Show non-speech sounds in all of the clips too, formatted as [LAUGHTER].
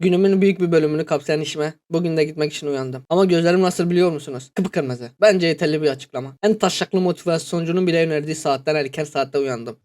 Günümün büyük bir bölümünü kapsayan işime bugün de gitmek için uyandım. Ama gözlerim nasıl biliyor musunuz? Kıpkırmızı. Bence yeterli bir açıklama. En taşaklı motivasyoncunun bile önerdiği saatten erken saatte uyandım.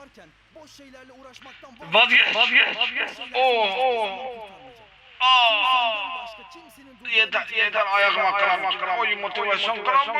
Varken boş şeylerle uğraşmaktan Vazgeç. Vazgeç. Vazgeç. Oo. Oo. Aa. Yeter yeter ayakma kıramak kıramak. Oy motivasyon kıramak.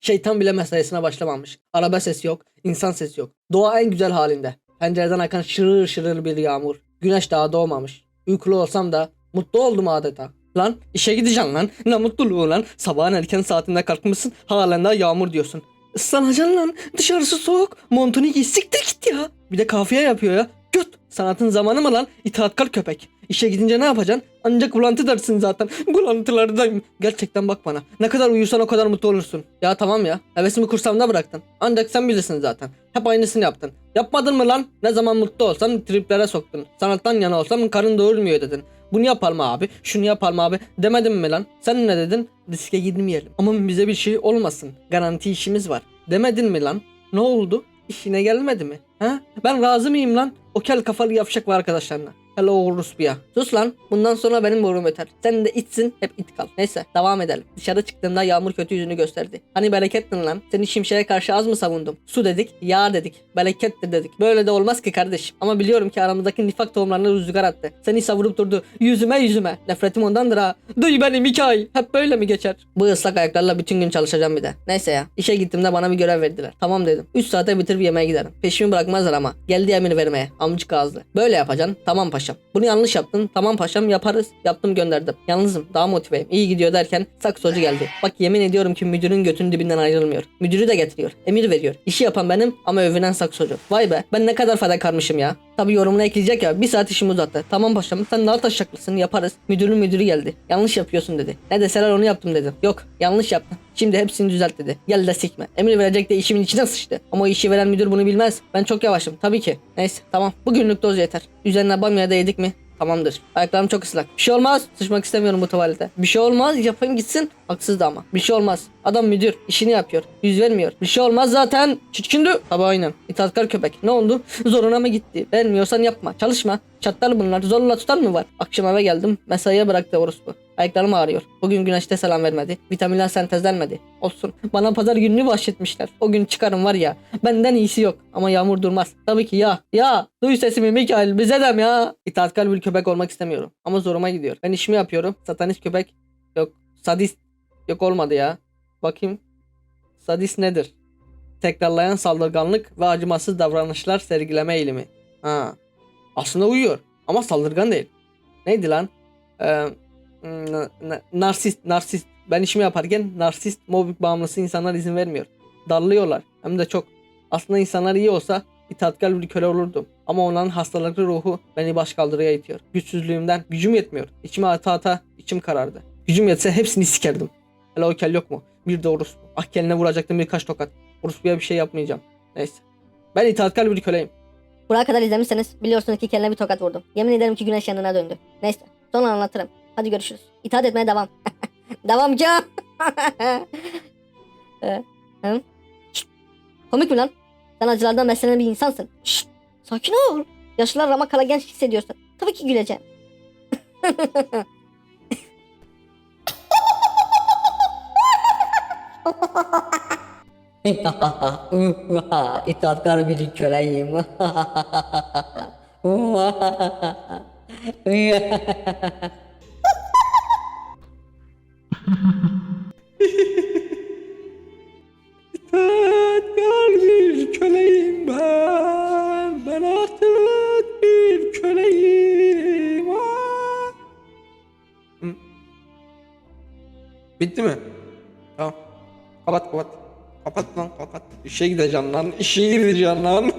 Şeytan bile mesaisine başlamamış. Araba sesi yok, insan sesi yok. Doğa en güzel halinde. Pencereden akan şırır şırır bir yağmur. Güneş daha doğmamış. Uykulu olsam da mutlu oldum adeta. Lan işe gideceksin lan. Ne mutluluğu lan. Sabahın erken saatinde kalkmışsın halen daha yağmur diyorsun. Islanacaksın lan. Dışarısı soğuk. Montunu giy siktir git ya. Bir de kafiye yapıyor ya. Göt. Sanatın zamanı mı lan? İtaatkar köpek. İşe gidince ne yapacaksın? Ancak bulantı dersin zaten. [LAUGHS] Bulantılardayım. Gerçekten bak bana. Ne kadar uyursan o kadar mutlu olursun. Ya tamam ya. Hevesimi kursağımda bıraktın. Ancak sen bilirsin zaten. Hep aynısını yaptın. Yapmadın mı lan? Ne zaman mutlu olsam triplere soktun. Sanattan yana olsam karın doyurmuyor dedin. Bunu yapalım abi. Şunu yapalım abi. Demedim mi lan? Sen ne dedin? Riske girmeyelim. Ama bize bir şey olmasın. Garanti işimiz var. Demedin mi lan? Ne oldu? İşine gelmedi mi? Ha? Ben razı mıyım lan? O kel kafalı yavşak var arkadaşlarına. Hello Rusbiya. Sus lan. Bundan sonra benim borum öter. Sen de içsin hep it kal. Neyse devam edelim. Dışarı çıktığında yağmur kötü yüzünü gösterdi. Hani berekettin lan. Seni şimşeğe karşı az mı savundum? Su dedik, yağ dedik, berekettir dedik. Böyle de olmaz ki kardeşim. Ama biliyorum ki aramızdaki nifak tohumlarına rüzgar attı. Seni savurup durdu. Yüzüme yüzüme. Nefretim ondandır ha. Duy beni Mikail. Hep böyle mi geçer? Bu ıslak ayaklarla bütün gün çalışacağım bir de. Neyse ya. İşe gittiğimde bana bir görev verdiler. Tamam dedim. 3 saate bitirip yemeğe giderim. Peşimi bırakmazlar ama. Geldi emir vermeye. Amcık ağızlı. Böyle yapacaksın. Tamam paşam. Bunu yanlış yaptın. Tamam paşam yaparız. Yaptım gönderdim. Yalnızım. Daha motiveyim. İyi gidiyor derken saksocu geldi. Bak yemin ediyorum ki müdürün götünün dibinden ayrılmıyor. Müdürü de getiriyor. Emir veriyor. İşi yapan benim ama övünen saksocu. Vay be ben ne kadar fedakarmışım ya. Tabi yorumuna ekleyecek ya bir saat işimi uzattı. Tamam paşam sen daha taşaklısın yaparız. Müdürün müdürü geldi. Yanlış yapıyorsun dedi. Ne deseler onu yaptım dedim. Yok yanlış yaptın. Şimdi hepsini düzelt dedi. Gel de sikme. Emir verecek de işimin içine sıçtı. Ama o işi veren müdür bunu bilmez. Ben çok yavaşım. Tabii ki. Neyse tamam. Bugünlük doz yeter. Üzerine bamya da yedik mi? Tamamdır. Ayaklarım çok ıslak. Bir şey olmaz. Sıçmak istemiyorum bu tuvalete. Bir şey olmaz. Yapayım gitsin. Haksız da ama. Bir şey olmaz. Adam müdür. işini yapıyor. Yüz vermiyor. Bir şey olmaz zaten. Çirkindi. Tabi aynen. İtaatkar köpek. Ne oldu? Zoruna mı gitti? Vermiyorsan yapma. Çalışma. Çatlar bunlar. Zorla tutar mı var? Akşam eve geldim. Mesaiye bıraktı orospu. Ayaklarım ağrıyor. Bugün güneşte selam vermedi. Vitaminler sentezlenmedi. Olsun. Bana pazar gününü bahşetmişler. O gün çıkarım var ya. Benden iyisi yok. Ama yağmur durmaz. Tabii ki ya. Ya. Duy sesimi Mikael. Bize dem ya. İtaatkar bir köpek olmak istemiyorum. Ama zoruma gidiyor. Ben işimi yapıyorum. Satanist köpek. Yok. Sadist. Yok olmadı ya. Bakayım. Sadist nedir? Tekrarlayan saldırganlık ve acımasız davranışlar sergileme eğilimi. Ha. Aslında uyuyor. Ama saldırgan değil. Neydi lan? Ee, na- na- narsist, narsist. Ben işimi yaparken narsist, mobbing bağımlısı insanlar izin vermiyor. Darlıyorlar. Hem de çok. Aslında insanlar iyi olsa itaatkar bir köle olurdum. Ama onların hastalıklı ruhu beni başkaldırıya itiyor. Güçsüzlüğümden gücüm yetmiyor. İçime ata ata içim karardı. Gücüm yetse hepsini sikerdim. Hele o kel yok mu? Bir de orospu. Ah keline vuracaktım birkaç tokat. Orospuya bir şey yapmayacağım. Neyse. Ben itaatkar bir köleyim. Buraya kadar izlemişseniz biliyorsunuz ki kendine bir tokat vurdum. Yemin ederim ki güneş yanına döndü. Neyse sonra anlatırım. Hadi görüşürüz. İtaat etmeye devam. [LAUGHS] Devamcı. [LAUGHS] Ee, hı? Komik mi lan? Sen acılardan beslenen bir insansın. Şşt! Sakin ol. Yaşlılar rama kala genç hissediyorsun. Tabii ki güleceğim. [LAUGHS] [LAUGHS] İtaatkar bir köleyim. İtaatkar bir köleyim ben. Ben artık bir köleyim. Bitti mi? Tamam. Kapat kapat. Kapat lan kapat. İşe gideceğim lan. İşe gideceğim lan.